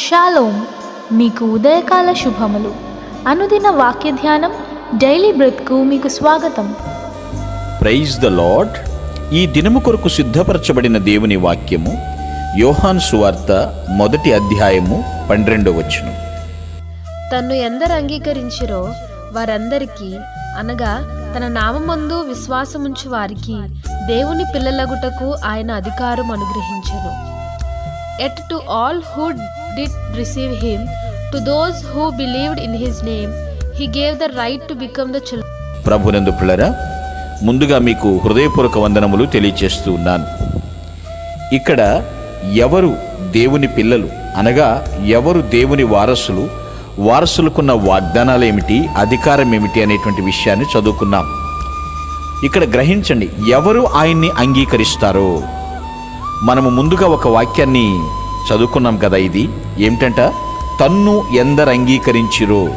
Shalom మీకు ఉదయకాల శుభములు. అనుదిన వాక్య ధ్యానం డైలీ బ్రెత్కు మీకు స్వాగతం. Praise the Lord. ఈ దినము కొరకు సిద్ధపరచబడిన దేవుని వాక్యము యోహాన్ సువార్త మొదటి అధ్యాయము పన్నెండవ వచనం. తన్ను ఎందరు అంగీకరించిరో వారందరికీ అనగా తన నామమందు విశ్వాసముంచు వారికి దేవుని పిల్లలగుటకు ఆయన అధికారం అనుగ్రహించెను. Yet to all who did receive him to those who believed in his name he gave the right to become the child ప్రభునందు పిల్లరా ముందుగా మీకు హృదయపూర్వక వందనములు తెలియచేస్తూ ఉన్నాను. ఇక్కడ ఎవరు దేవుని పిల్లలు అనగా ఎవరు దేవుని వారసులు వారసులకున్న వాగ్దానాలు ఏమిటి అధికారం ఏమిటి అనేటువంటి విషయాన్ని చదువుకున్నాం. ఇక్కడ గ్రహించండి ఎవరు ఆయన్ని అంగీకరిస్తారో. మనము ముందుగా ఒక వాక్యాన్ని చదువుకున్నాం కదా ఇది. ఏమిటంట? తన్ను ఎందరు అంగీకరించిరో.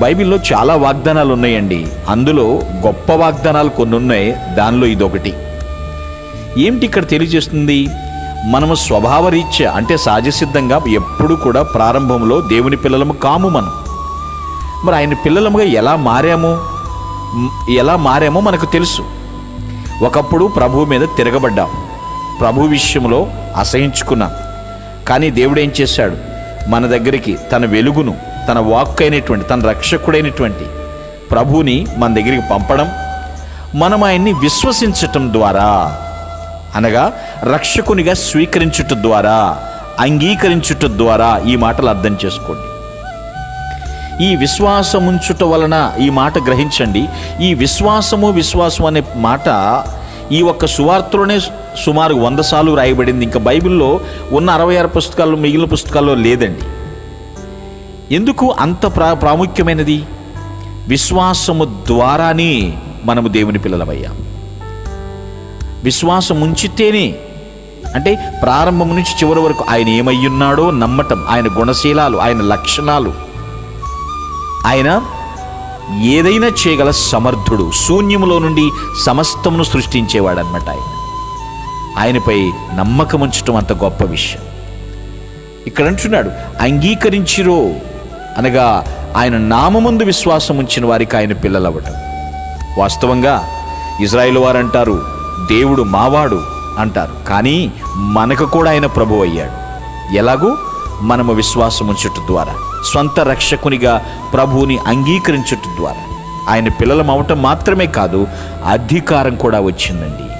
బైబిల్లో చాలా వాగ్దానాలు ఉన్నాయండి అందులో గొప్ప వాగ్దానాలు కొన్ని ఉన్నాయి దానిలో ఇదొకటి. ఏమిటి ఇక్కడ తెలియజేస్తుంది? మనము స్వభావరీత్యా అంటే సహజసిద్ధంగా ఎప్పుడు కూడా ప్రారంభంలో దేవుని పిల్లలము కాము మనం. మరి ఆయన పిల్లలముగా ఎలా మారాము? ఎలా మారామో మనకు తెలుసు. ఒకప్పుడు ప్రభువు మీద తిరగబడ్డాం. ప్రభు విషయంలో అసహించుకున్నాం. కానీ దేవుడు ఏం చేశాడు? మన దగ్గరికి తన వెలుగును తన వాక్ అయినటువంటి తన రక్షకుడైనటువంటి ప్రభువుని మన దగ్గరికి పంపడం మనం ఆయన్ని విశ్వసించటం ద్వారా అనగా రక్షకునిగా స్వీకరించుట ద్వారా అంగీకరించుట ద్వారా ఈ మాటలు అర్థం చేసుకోండి. ఈ విశ్వాసముంచుట వలన ఈ మాట గ్రహించండి. ఈ విశ్వాసము విశ్వాసం అనే మాట ఈ ఒక్క సువార్తలోనే సుమారు వంద సార్లు రాయబడింది ఇంకా బైబిల్లో ఉన్న అరవై ఆరు పుస్తకాల్లో మిగిలిన పుస్తకాల్లో లేదండి. ఎందుకు అంత ప్రా ప్రాముఖ్యమైనది? విశ్వాసము ద్వారానే మనము దేవుని పిల్లలమయ్యాం. విశ్వాసం ఉంచితేనే అంటే ప్రారంభం నుంచి చివరి వరకు ఆయన ఏమయ్యున్నాడో నమ్మటం ఆయన గుణశీలాలు ఆయన లక్షణాలు ఆయన ఏదైనా చేయగల సమర్థుడు శూన్యములో నుండి సమస్తమును సృష్టించేవాడనమాట ఆయన. ఆయనపై నమ్మకం ఉంచటం అంత గొప్ప విషయం. ఇక్కడ అంటున్నాడు అంగీకరించిరో అనగా ఆయన నామముందు విశ్వాసం ఉంచిన వారికి ఆయన పిల్లలవ్వటం. వాస్తవంగా ఇజ్రాయిల్ వారు అంటారు దేవుడు మావాడు అంటారు. కానీ మనకు కూడా ఆయన ప్రభు అయ్యాడు ఎలాగూ? మనము విశ్వాసముంచుట ద్వారా స్వంత రక్షకునిగా ప్రభువుని అంగీకరించుట ద్వారా. ఆయన పిల్లలం అవటం మాత్రమే కాదు అధికారం కూడా వచ్చిందండి.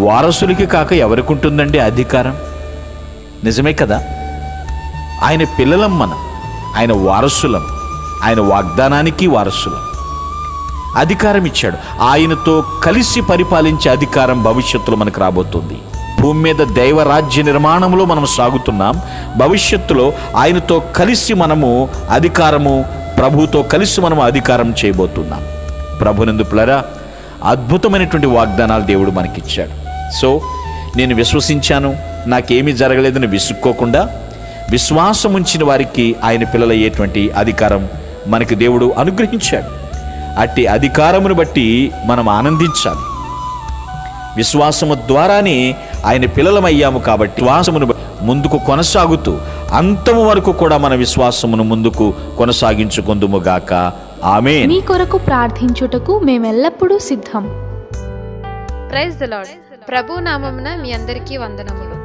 వారసులకి కాక ఎవరికి ఉంటుందండి అధికారం? నిజమే కదా? ఆయన పిల్లలం మనం ఆయన వారసులం ఆయన వాగ్దానానికి వారసులం. అధికారం ఇచ్చాడు. ఆయనతో కలిసి పరిపాలించే అధికారం భవిష్యత్తులో మనకు రాబోతుంది. భూమి మీద దైవరాజ్య నిర్మాణంలో మనం సాగుతున్నాం. భవిష్యత్తులో ఆయనతో కలిసి మనము అధికారము ప్రభుతో కలిసి మనము అధికారం చేయబోతున్నాం. ప్రభునందుపులరా అద్భుతమైనటువంటి వాగ్దానాలు దేవుడు మనకిచ్చాడు. సో నేను విశ్వసించాను నాకేమీ జరగలేదని విసుక్కోకుండా విశ్వాసం ఉంచిన వారికి ఆయన పిల్లలయ్యేటువంటి అధికారం మనకి దేవుడు అనుగ్రహించాడు. అట్టి అధికారమును బట్టి మనం ఆనందించాలి. విశ్వాసము ద్వారానే ఆయన పిల్లలమయ్యాము కాబట్టి విశ్వాసమును ముందుకు కొనసాగుతూ అంతము వరకు కూడా మన విశ్వాసమును ముందుకు కొనసాగించుకుందుముగాక ఆమె మీ కొరకు ప్రార్థించుటకు మేమెల్లప్పుడూ సిద్ధం. Praise the lord. ప్రభు నామమున మీ అందరికీ వందనములు.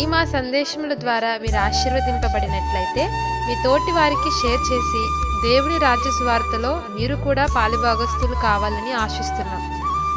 ఈ మా సందేశముల ద్వారా మీరు ఆశీర్వదింపబడినట్లయితే మీ తోటి వారికి షేర్ చేసి దేవుని రాజ్య సువార్తలో మీరు కూడా పాలుభాగస్తులు కావాలని ఆశిస్తున్నాం.